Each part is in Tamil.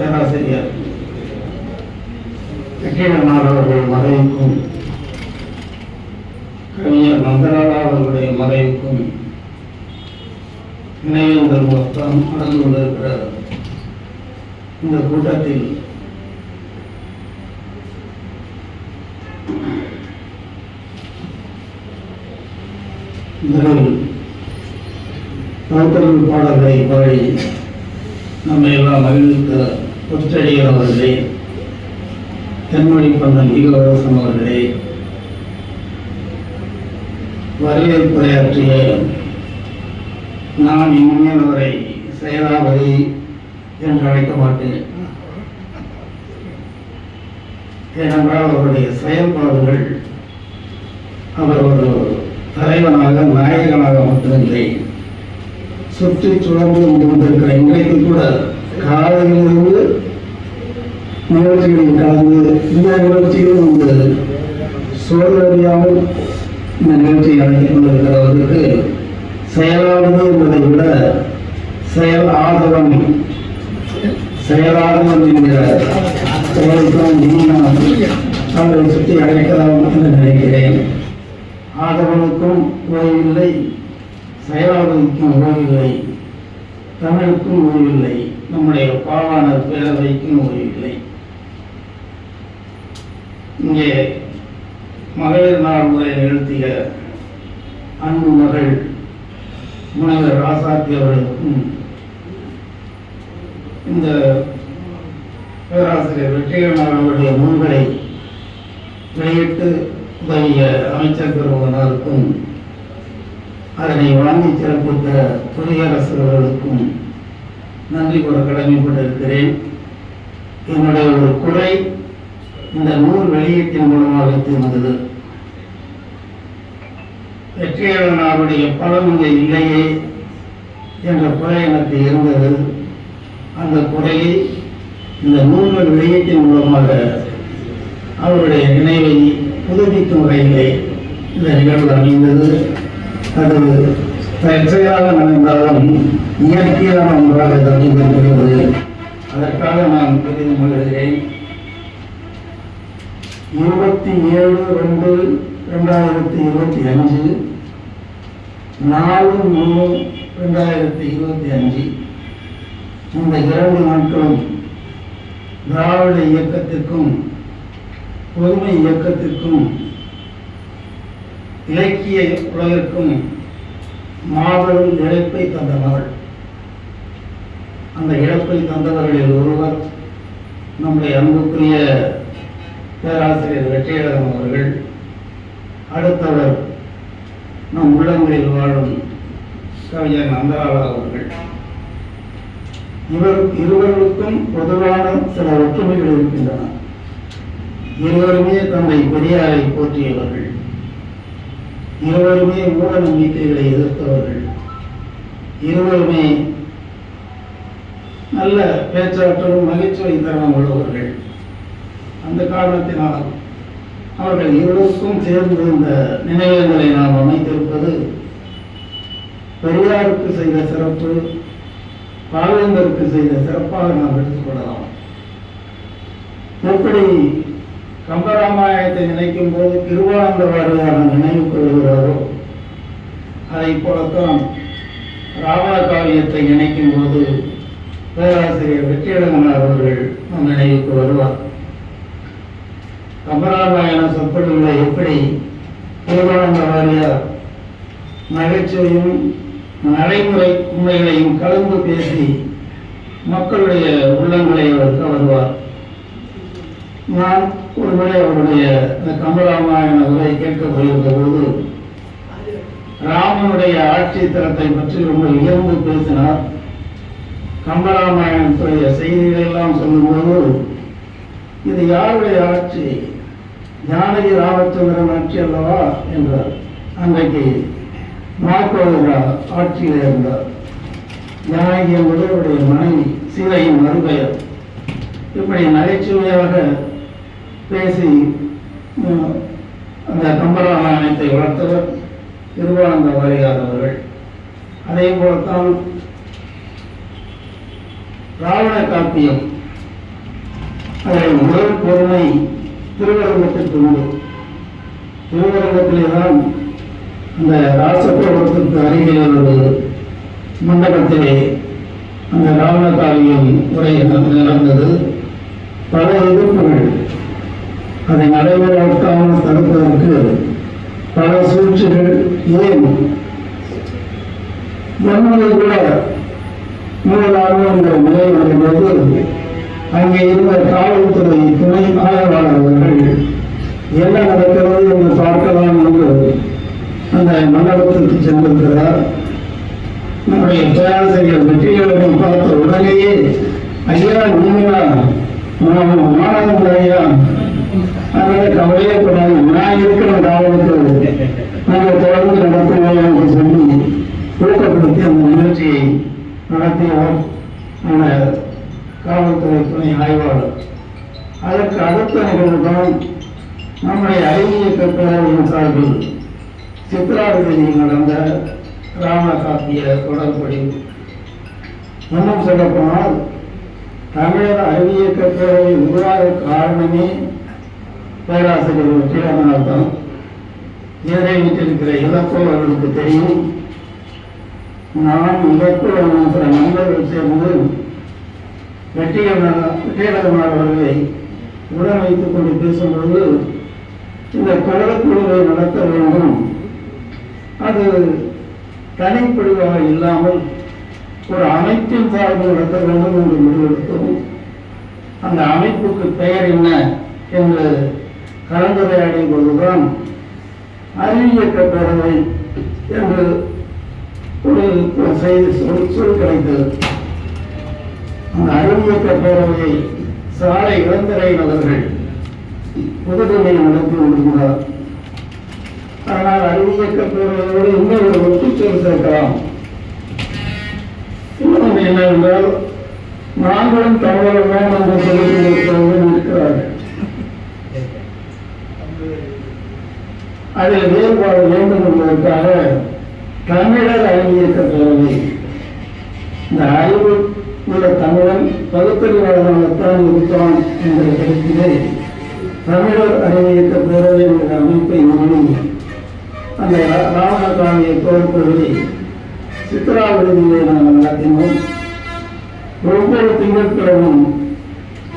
பேராசிரியர் வெற்றிடநாள் அவர்கள் மறைவுக்கும் கவிஞர் நந்தலாலா அவர்களுடைய மறைவுக்கும் நினைவேந்தல் மொத்தம் நடந்து கொண்டிருக்கிற இந்த கூட்டத்தில் முதலில் நவத்தமிழ் பாடல்களை பாடி நம்மை எல்லாம் மகிழ்வித்த கொச்சடியர் அவர்களே தென்மொழி பந்தன் ஈகவரசன் அவர்களே வரவேற்புரையாற்றிய நான் இனிமேல் அவரை செயலாவதி என்று அழைக்க மாட்டேன். ஏனென்றால் அவருடைய செயல்பாடுகள் அவர் ஒரு தலைவனாக நாயகனாக மட்டுமில்லை சுற்றி சுழந்து கொண்டிருக்கிற இன்றைக்கு கூட காலையிலிருந்து நிகழ்ச்சிகளில் கலந்து இந்த நிகழ்ச்சிகளும் வந்து சோதரியாமல் இந்த நிகழ்ச்சியை நடத்தி கொண்டிருக்கிறவர்களுக்கு செயலானது என்பதை விட செயல் ஆதவம் செயலாதவன் என்கிற செயல்தான் சுற்றி அழைக்கலாம் என்று நினைக்கிறேன். ஆதவனுக்கும் ஓய்வில்லை செயலாளருக்கும் ஓய்வில்லை தமிழுக்கும் ஓய்வில்லை. நம்முடைய பாவாணர் பேரவைக்கும் இல்லை இங்கே மகளிர் நாள் உரை நிகழ்த்திய அன்பு மகள் முனைவர் ராசாத்தி அவர்களுக்கும் இந்த பேராசிரியர் வெற்றிகரன் அவருடைய நூல்களை வெளியிட்டு உதவிய அமைச்சர் பெருமகனாருக்கும் அதனை வாங்கி சிறப்பித்த குடியரசு அவர்களுக்கும் நன்றி கூற கடமைப்பட்டிருக்கிறேன். என்னுடைய ஒரு குறை இந்த நூல் வெளியீட்டின் மூலமாக தீர்ந்தது. வெற்றியாளனாருடைய பலம் இங்கே இல்லையே என்ற குறை எனக்கு இருந்தது. அந்த குறையை இந்த நூல்கள் வெளியீட்டின் மூலமாக அவருடைய நினைவை புதுப்பிக்கும் வகையிலே இந்த நிகழ்வு அமைந்தது. அது தற்செயலாக நடந்தாலும் இயற்கையான ஒன்றாக இது அதற்காக நான் பெரிதும் கொள்கிறேன். இருபத்தி ஏழு ரெண்டு ரெண்டாயிரத்தி இருபத்தி அஞ்சு நாலு மூணு ரெண்டாயிரத்தி இருபத்தி அஞ்சு இந்த இரண்டு நாட்களும் திராவிட இயக்கத்திற்கும் பொதுமை இயக்கத்திற்கும் இலக்கிய உலகிற்கும் மாபெரும் இழைப்பை தந்த நாள் அந்த இழப்பை தந்தவர்களில் ஒருவர் நம்முடைய அன்புக்குரிய பேராசிரியர் வெற்றியழகன் அவர்கள் அடுத்தவர் நம் உள்ளங்களில் வாழும் கவிஞர் நந்தலாலா அவர்கள். இவர் இருவருக்கும் பொதுவான சில ஒற்றுமைகள் இருக்கின்றன. இருவருமே தந்தை பெரியாரை போற்றியவர்கள். இருவருமே மூட நம்பிக்கைகளை எதிர்த்தவர்கள். இருவருமே நல்ல பேச்சாற்றலும் நகைச்சுவை தரம் உள்ளவர்கள். அந்த காரணத்தினால் அவர்கள் இருவருக்கும் சேர்ந்து இந்த நினைவேந்தலை நாம் அமைத்திருப்பது பெரியாருக்கு செய்த சிறப்பு பாவேந்தருக்கு செய்த சிறப்பாக நாம் எடுத்துக்கொள்ளலாம் எப்படி கம்பராமாயணத்தை நினைக்கும் போது திருவானந்த வாரியான நினைவு கொள்கிறாரோ அதை போலத்தான் ராவண காவியத்தை நினைக்கும் போது பேராசிரியர் வெற்றியழகனார் அவர்கள் நம் நினைவுக்கு வருவார். கம்பராமாயண சொற்பொழிவுகளை எப்படி திருவானந்த வாரியார் நகைச்சுவையும் நடைமுறை உண்மைகளையும் கலந்து பேசி மக்களுடைய உள்ளங்களை அவர் கவர்வார் நான் ஒரு முறை அவருடைய இந்த கம்பராமாயண உரை கேட்க போயிருந்த பொழுது ராமனுடைய ஆட்சி தரத்தை பற்றி ரொம்ப உயர்ந்து பேசினார். கம்பராமாயணத்துடைய செய்திகளை எல்லாம் சொல்லும்போது இது யாருடைய ஆட்சி? ஜானகி ராமச்சந்திரன் ஆட்சி அல்லவா என்றார். அன்றைக்கு மார்க்கோட ஆட்சியில் இருந்தார். ஜானகி என்பது அவருடைய மனைவி சீதையின் மறுபெயர். இப்படி நகைச்சுவையாக பேசி அந்த கம்பராமாயணத்தை வளர்த்தவர் திருவானந்த வாரியார் அவர்கள். அதே போலத்தான் ராவண காப்பியம். அதன் முதல் பெருமை திருவரங்கத்திற்கு உண்டு. திருவரங்கத்திலே தான் அந்த ராசபுரத்திற்கு அருகில் ஒரு மண்டபத்திலே அந்த ராவண காவியம் உரை நடந்தது. பல எதிர்ப்புகள் அதை நடைபெறாமல் தடுப்பதற்கு பல சூழ்ச்சிகள் ஏன்? வன்முறை கூட மூலமாக இந்த நிலை வரும்போது அங்கே இருந்த காவல்துறை துணை ஆய்வாளர்கள் என்ன நடக்கிறது என்று பார்க்கலாம் என்று அந்த மண்டபத்திற்கு சென்றிருக்கிறார். நம்முடைய பேராசிரியர் வெற்றிகளை பார்த்த உடனேயே ஐயா உண்மையா மாணவர்கள் ஐயா அதனால கவலையே கூடாது நான் இருக்கிறதா காவலுக்கு நாங்கள் தொடர்ந்து நடத்துவோம் என்று சொல்லி ஊக்கப்படுத்தி அந்த நிகழ்ச்சியை நடத்தியவர் காவல்துறை துணை ஆய்வாளர். அதற்கு அடுத்த நிகழ்வு தான் நம்முடைய ஐக்கிய கற்பனையின் சார்பில் சித்ராவதியில் நடந்த ராம காப்பிய தொடர்படி இன்னும் சொல்லப்போனால் தமிழர் அறிவிய கற்பனை உருவாக காரணமே பேராசிரியர் வெற்றியாளனால் தான். இதனை விட்டிருக்கிற இழப்பு அவர்களுக்கு தெரியும். நான் இழப்பு சில நண்பர்கள் சேர்ந்து வெற்றியாளர் அவர்களை உடன் வைத்துக் கொண்டு பேசும்போது இந்த குழந்தைக்குழுவை நடத்த வேண்டும். அது தனிப்படிவாக இல்லாமல் ஒரு அமைப்பின் சார்பில் நடத்த வேண்டும் என்று முடிவெடுத்தோம் அந்த அமைப்புக்கு பெயர் என்ன என்று கலந்துரையாடிய போதுதான் அறிவியக்க பேரவை என்று ஒரு ஒரு சொல் கிடைத்தது அந்த அறிவியக்க பேரவையை சாலை இளந்திரை அவர்கள் புதுதில்லியில் நடத்தி கொண்டிருக்கிறார். ஆனால் அறிவியக்க பேரவையோடு இன்னொரு ஒத்துச்சொல் சேர்க்கலாம். இன்னொன்று என்னவென்றால் நாங்களும் தமிழர்களும் என்று சொல்லிக் இருக்கிறார்கள். அதில் வேறுபாடு வேண்டும் என்பதற்காக தமிழர் அறிவியக்க பேரவை இந்த அறிவு உள்ள தமிழன் பகுத்தறிவாளர்களாகத்தான் இருப்பான் என்ற கருத்திலே தமிழர் அறிவியிருக்க பேரவை என்ற அமைப்பை நானும் அந்த ராவணகாமிய கோப்புகளை சித்ரா விடுதியை நாங்கள் நடத்தினோம் ஒவ்வொரு திங்கட்கிழமும்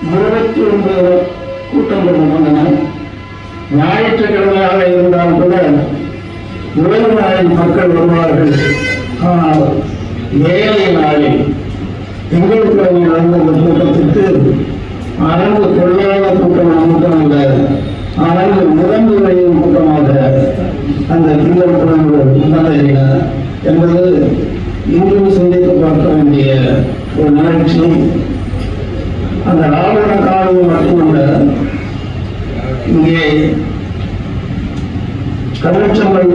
இருபத்தி ஒன்பது கூட்டங்கள் நடந்தன. ஞாயிற்றுக்கிழமையாக இருந்தால் கூட ஓய்வு நாளில் மக்கள் வருவார்கள். ஆனால் ஏழை நாளில் திங்கட்கிழமை நடந்த இந்த கூட்டத்திற்கு அரங்கு கொள்ளாத கூட்டம் மட்டும் அல்ல அரங்கு நிரம்பு வழியும் கூட்டமாக அந்த திங்கட்கிழமை முன்னேறின என்பது இன்றும் சிந்தித்து பார்க்க வேண்டிய ஒரு நிகழ்ச்சி. அந்த ராவண காலம் மட்டுமல்ல இங்கே கலட்சங்கள்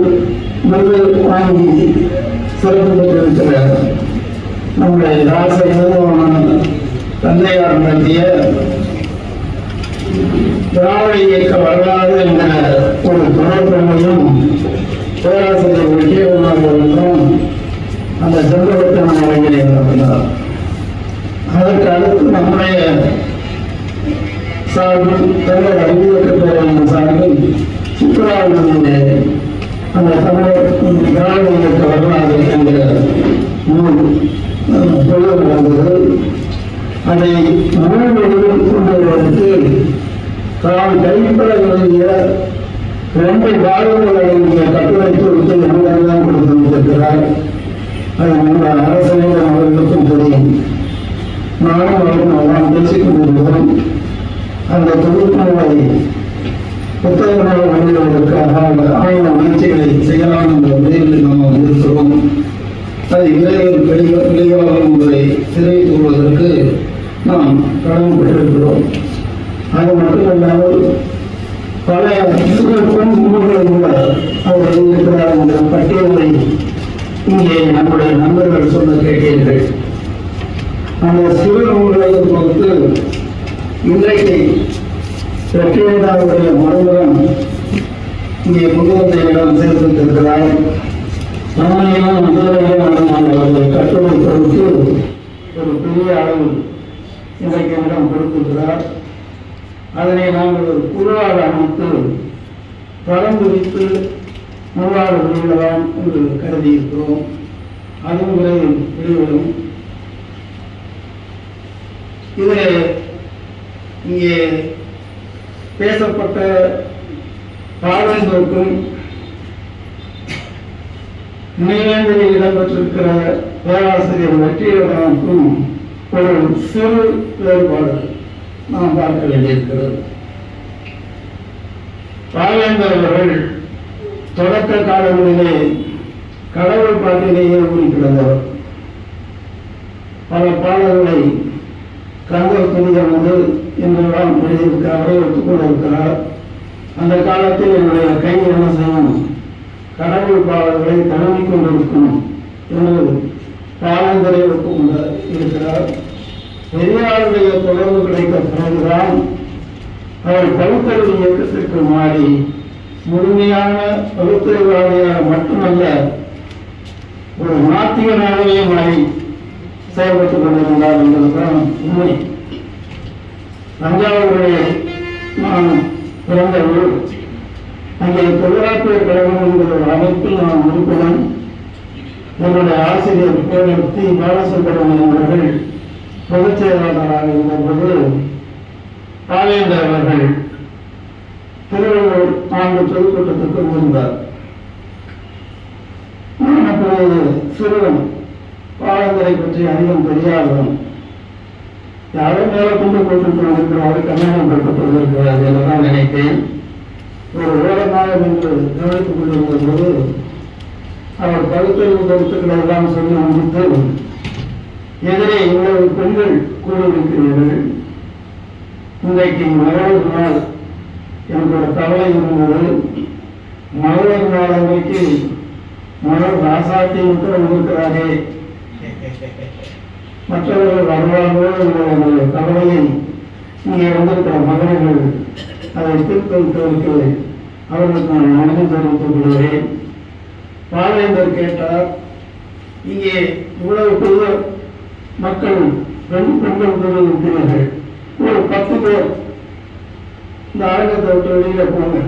விருது வாங்கி சிறப்பு பெற்றிருக்கிற நம்முடைய ராச நிறுவன தந்தையார் நடத்திய திராவிட இயக்க வரலாறு என்ற ஒரு தொடர்பையும் பேராசிரியர் விஜயகுமார் அவர்களும் அந்த செல்வத்தின் வழங்கினை நடத்தினார் அதற்கு அடுத்து நம்முடைய சார்பில் தமிழக அறிவியக்க பேரவையின் சார்பில் சுற்றுலாவிலே அந்த தமிழர் திராவிட வரலாறு என்கிற நூல் தொழில் வந்தது. அதை முழுவதும் கொண்டு வருவதற்கு தான் கைப்பட எழுதிய ரெண்டு பாடல்கள் அடங்கிய கட்டுரை தொகுத்து என்னிடம் கொடுத்திருக்கிறார் அது நம்ம அரசனிடம் அவர்களுக்கும் தெரியும் நானும் அவரும் எல்லாம் பேசிக் கொண்டிருக்கிறோம். அந்த தொகுப்புகளை புத்தகமாக வெளியிடுவதற்காக அந்த ஆய்வு முயற்சிகளை செய்யலாம் என்ற முறையில் நாம் இருக்கிறோம் அதை விரைவில் வெளி என்பதை தெரிவித்துக் கொள்வதற்கு நாம் கடமைப்பட்டிருக்கிறோம் அது மட்டுமல்லாமல் பல பெண் நூல்களை கூட அவர் இருக்கிறார் என்ற பட்டியலை இங்கே நம்முடைய நண்பர்கள் சொல்ல கேட்டீர்கள் அந்த சிறு நூல்களை பொறுத்து இன்றைக்கு வெற்றிவேதாவுடைய மருமகன் இங்கே முதுகத்தை இடம் சேர்த்திருக்கிறார் நம்மையும் முதலையும் அவர்கள் கட்டுரை கொடுத்து ஒரு பெரிய அளவில் இன்றைக்கு இடம் கொடுத்திருக்கிறார் குறித்து நூறாறு வெளியிடலாம் என்று கருதி இருக்கிறோம் அதுவும் விரைவில் வெளிவிடும் இது இங்கே பேசப்பட்ட பாடல்களுக்கும் நினைவேந்தலில் இடம்பெற்றிருக்கிற பேராசிரியர் வெற்றியுடனுக்கும் ஒரு சிறு வேறுபாடு நாம் பார்க்க வேண்டியிருக்கிறது. பாவேந்தர் அவர்கள் தொடக்க காலங்களிலே கடவுள் பாட்டிலேயே ஊறி கிடந்தவர். பல பாடல்களை கங்கர் துணிதமது என்றெல்லாம் எழுதியிருக்கிறாரே ஒத்துக்கொண்டிருக்கிறார். அந்த காலத்தில் என்னுடைய கை என்ன செய்யும் கடவுள் பாடல்களை தழுவிக் கொண்டிருக்கும் என்று பாவேந்தரை ஒப்புக்கொண்டு இருக்கிறார். பெரியாருடைய தொடர்பு கிடைத்த பிறகுதான் அவர் பகுத்தறிவு இயக்கத்திற்கு மாறி முழுமையான பகுத்தறிவாதியாக மட்டுமல்ல ஒரு நாத்திகனாகவே மழை செயல்பட்டுக் கொண்டிருந்தார் என்பதுதான் உண்மை. தஞ்சாவூருடைய நான் பிறந்த ஊர். அங்கே தொழிலாளர் கழகம் என்கிற ஒரு அமைப்பில் நான் உறுப்பினர் என்னுடைய ஆசிரியர் பேரர் தி பாலசுப்ரமணியன் அவர்கள் பொதுச் செயலாளராக இருந்தபோது பாலேந்தர் அவர்கள் திருவள்ளூர் ஆண்டு பொதுக்கூட்டத்துக்கு வந்தார். நான் அப்பொழுது சிறுவன் பாடங்களை பற்றி அதிகம் தெரியாதவன் யாரோ மேல கொண்டு போட்டு இருக்கிறாரு கல்யாணம் கொடுக்கப்பட்டிருக்கிறார் என்றுதான் நினைத்தேன். ஒரு ஓரமாக நின்று கவனித்துக் கொண்டிருந்த போது அவர் பகுத்தறிவு கருத்துக்களை எல்லாம் சொல்லி முடித்து எதிரே இவ்வளவு பெண்கள் கூடியிருக்கிறீர்கள். இன்றைக்கு மகளிர் நாள் எனக்கு ஒரு கவலை இருந்தது. மகளிர் நாள் அன்றைக்கு மலர் ராசாத்தி மட்டும் இருக்கிறாரே மற்றவர்கள் வருவார்களோ என்ற ஒரு கவலையை இங்கே வந்திருக்கிற மகன்கள் அதை தீர்ப்பதற்கு அவர்களுக்கு நான் நன்றி தெரிவித்துக் கொள்கிறேன். பாவேந்தர் கேட்டார் இங்கே இவ்வளவு பெரிய மக்கள் பெண் பெண்கள் இருக்கிறீர்கள். ஒரு பத்து பேர் இந்த அரங்கத்தை விட்டு வெளியில போங்க.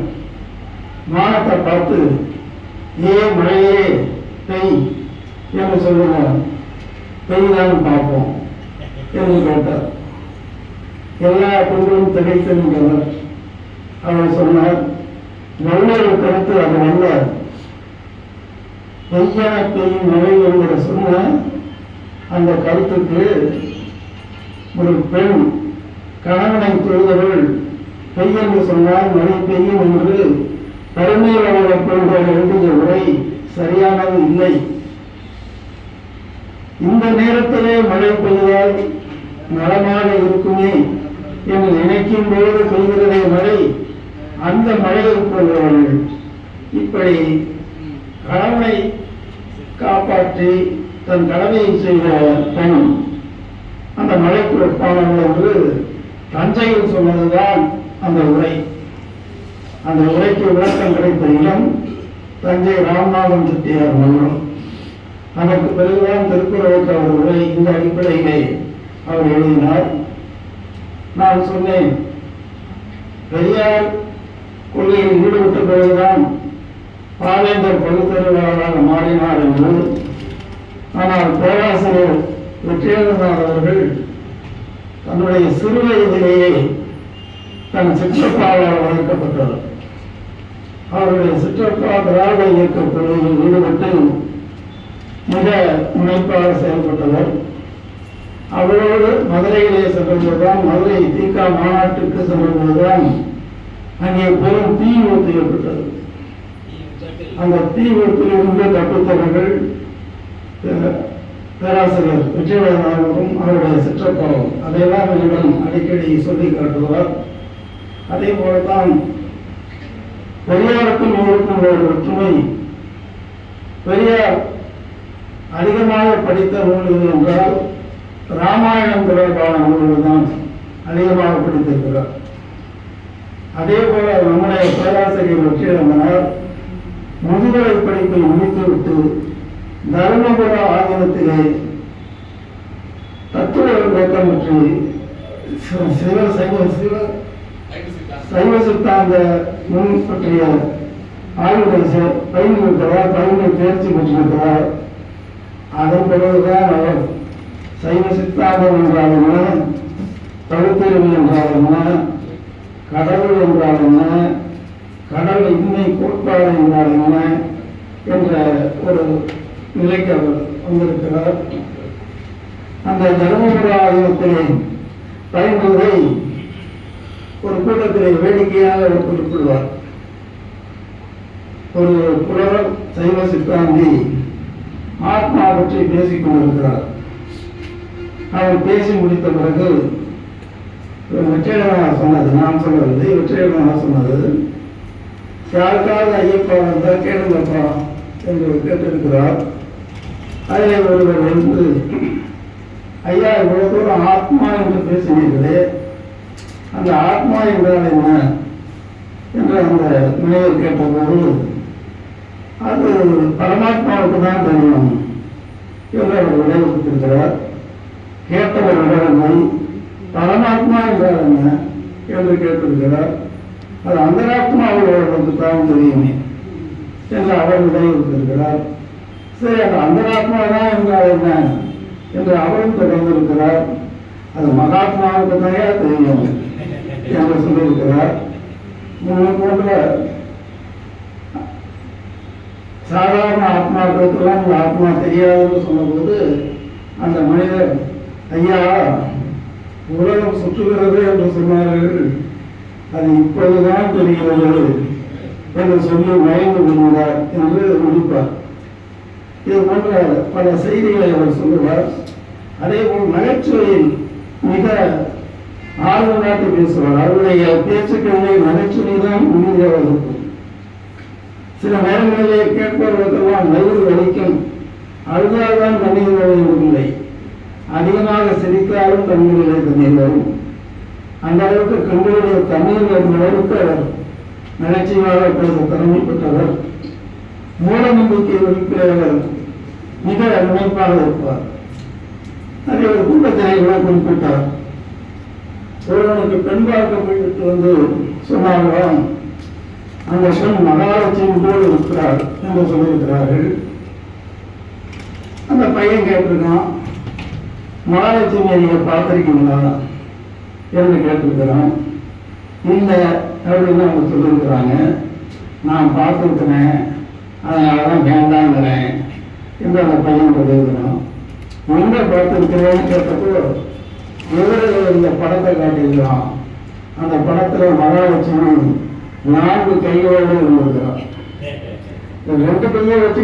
வானத்தை பார்த்து ஏ மழையே பெய் என்று சொல்லுங்க. பெய்தான் பார்ப்போம் என்று கேட்டார். எல்லா பெண்களும் திகைத்திருந்தனர் அவர் சொன்னார் நல்லொரு கருத்து அது அல்ல பெய்யா பெய்யும் மழை என்கிற சொன்ன அந்த கருத்துக்கு ஒரு பெண் கணவனை தொழுதவள் பெய் என்று சொன்னால் மழை பெய்யும் என்று பெருமையுடைய பெண்கள் எழுதிய உரை சரியானது இல்லை. இந்த நேரத்திலே மழை பெய்தால் நலமாக இருக்குமே என்று நினைக்கும் பொழுது பெய்கிறதே மழை. அந்த மழையை போகிறவர்கள் இப்படி கடமை காப்பாற்றி தன் கடமையை செய்த பெண் அந்த மழைக்கு ஒப்பானவள் என்று தஞ்சையில் சொன்னதுதான் அந்த உரை. அந்த உரைக்கு விளக்கம் கிடைத்த இடம் தஞ்சை ராமநாதன் செட்டியார் மன்றம். அதற்கு பிறகுதான் திருக்குறளுக்கு அவர் உரை இந்த அடிப்படையிலே அவர் எழுதினார். நான் சொன்னேன் பெரியார் கொள்கையில் ஈடுபட்ட பிறகுதான் பாலேந்தர் பகுத்தறிவாளராக மாறினார் என்று ஆனால் பேராசிரியர் வெற்றியாளர் அவர்கள் தன்னுடைய சிறு வயதிலேயே தன் சிற்றப்பாவால் வளர்க்கப்பட்டவர். அவருடைய சிற்றப்பா திராவிட இயக்க கொள்கையில் ஈடுபட்டு மிக முனைப்பாக செயல்பட்டவர். அவரோடு மதுரையிலே சென்றபோதுதான் மதுரை தீகா மாநாட்டுக்கு சென்றபோதுதான் அங்கே பெரும் தீ விபத்து ஏற்பட்டது. அந்த தீ விபத்திலிருந்து தப்பித்தவர்கள் அஹ், பேராசிரியர் வெற்றிவேலாளரும் அவருடைய சிற்றப்பாவும் அதையெல்லாம் என்னிடம் அடிக்கடி சொல்லி காட்டுவார் அதே போலதான் பெரியாருக்கும் இவருக்கும் உள்ள ஒரு ஒற்றுமை. பெரியார் அதிகமாக படித்த நூல் என்றால் ராமாயணம் தொடர்பான நூல்கள் தான் அதிகமாக படித்திருக்கிறார். அதே போல நம்முடைய பேராசிரியர் வெற்றிடமனார் முதுகலை படிப்பை முடித்துவிட்டு தருமபுர ஆதீனத்திலே தத்துவ விளக்கம் பற்றி சிவ- சிவ சைவ சித்தாந்த நூல் பற்றிய ஆய்வுகளை செ- பயின்றிருக்கிறார் பயிரை தேர்ச்சி பெற்றிருக்கிறதா அதன் பிறகுதான் அவர் சைவ சித்தாந்தம் என்றால் என்ன பகுத்தறிவு என்றால் என்ன கடவுள் என்றால் என்ன கடவுள் இன்மை கோட்பாடு என்றால் என்ன என்ற ஒரு நிலைக்கு அவர் வந்திருக்கிறார். அந்த தர்மபுர ஆயுதத்திலே பயன்படுவதை ஒரு கூட்டத்திலே வேடிக்கையாக அவர் குறிப்பிடுவார். ஒரு புலவர் சைவ சித்தாந்தி ஆத்மா பற்றி பேசிக் கொண்டிருக்கிறார். அவர் பேசி முடித்த பிறகு வெற்றிடமாக சொன்னது நான் சொல்லவில்லை வெற்றிடமாக சொன்னது யாருக்காவது ஐயப்பா வந்தால் கேளுங்கப்பா என்று கேட்டிருக்கிறார். அதில் ஒருவர் வந்து ஐயா இவ்வளவு தூரம் ஆத்மா என்று பேசினீர்களே அந்த ஆத்மா என்றால் என்ன? என்று அந்த முனைவர் கேட்டபோது அது பரமாத்மாவுக்கு தான் தெரியும் என்று அவர் விடை கொடுத்திருக்கிறார் கேட்டவர் விடவில்லை பரமாத்மா என்றால் என்ன? என்று கேட்டிருக்கிறார். அது அந்தராத்மாவுக்கு தான் தெரியுமே என்று அவர் விடை கொடுத்திருக்கிறார் சரி அந்த அந்தராத்மா தான் என்றால் என்ன? என்று அவரும் தொடர்ந்திருக்கிறார் அது மகாத்மாவுக்கு தான் தெரியும். என்று சொல்லியிருக்கிறார் போன்ற சாதாரண ஆத்மாக்களுக்கெல்லாம் இந்த ஆத்மா தெரியாதுன்னு சொன்னபோது அந்த மனிதர் ஐயா உலகம் சுற்றுகிறது என்று சொன்னார்கள் அது இப்பொழுதுதான் தெரிகிறது என்று சொல்லி மயந்து விடுவார் என்று முடிப்பார் இது போன்ற பல செய்திகளை அவர் சொல்லுவார் அதே போல் நகைச்சுவையில் மிக ஆர்வம் நாட்டு பேசுவார். அவருடைய பேச்சுக்களிலே நகைச்சுவை தான் உண்மையாக இருக்கும். சில நேரங்களிலே கேட்பவர்களுக்கெல்லாம் வயிறு வலிக்கும் அழுதால்தான் கண்ணீர் வருவதில்லை அதிகமாக சிரித்தாலும் கண்ணீரிலே தண்ணீர் வரும். அந்த அளவுக்கு கண்களுடைய தண்ணீர் வரும் அளவுக்கு அவர் நகைச்சுவையாக பேச திறமைப்பட்டவர். மூட நம்பிக்கை இருக்கிறவர் மிக அருமைப்பாக இருப்பார். அதை ஒரு கூட்டத்திலே கூட குறிப்பிட்டார். ஒருவனுக்கு பெண் பார்க்க போயிட்டு வந்து சொன்னார்களாம் அந்த சிவன் மகாலட்சுமி போல் இருக்கிறார் என்று சொல்லியிருக்கிறார்கள். அந்த பையன் கேட்டிருக்கான் மகாலட்சுமியை நீங்கள் பார்த்துருக்கீங்களா? என்று கேட்டிருக்கிறான். இல்லை அப்படின்னு அவங்க சொல்லியிருக்கிறாங்க. நான் பார்த்துருக்கிறேன். அதனால தான் வேண்டாங்கிறேன் என்று அந்த பையன் சொல்லியிருக்கிறான். எங்கே பார்த்துருக்கிறேன்னு கேட்டப்போ இந்த படத்தை காட்டியிருக்கிறான். அந்த படத்துல மகாலட்சுமி நான்கு கைகளோடு இருந்திருக்கிறான் இந்த ரெண்டு கையை வச்சு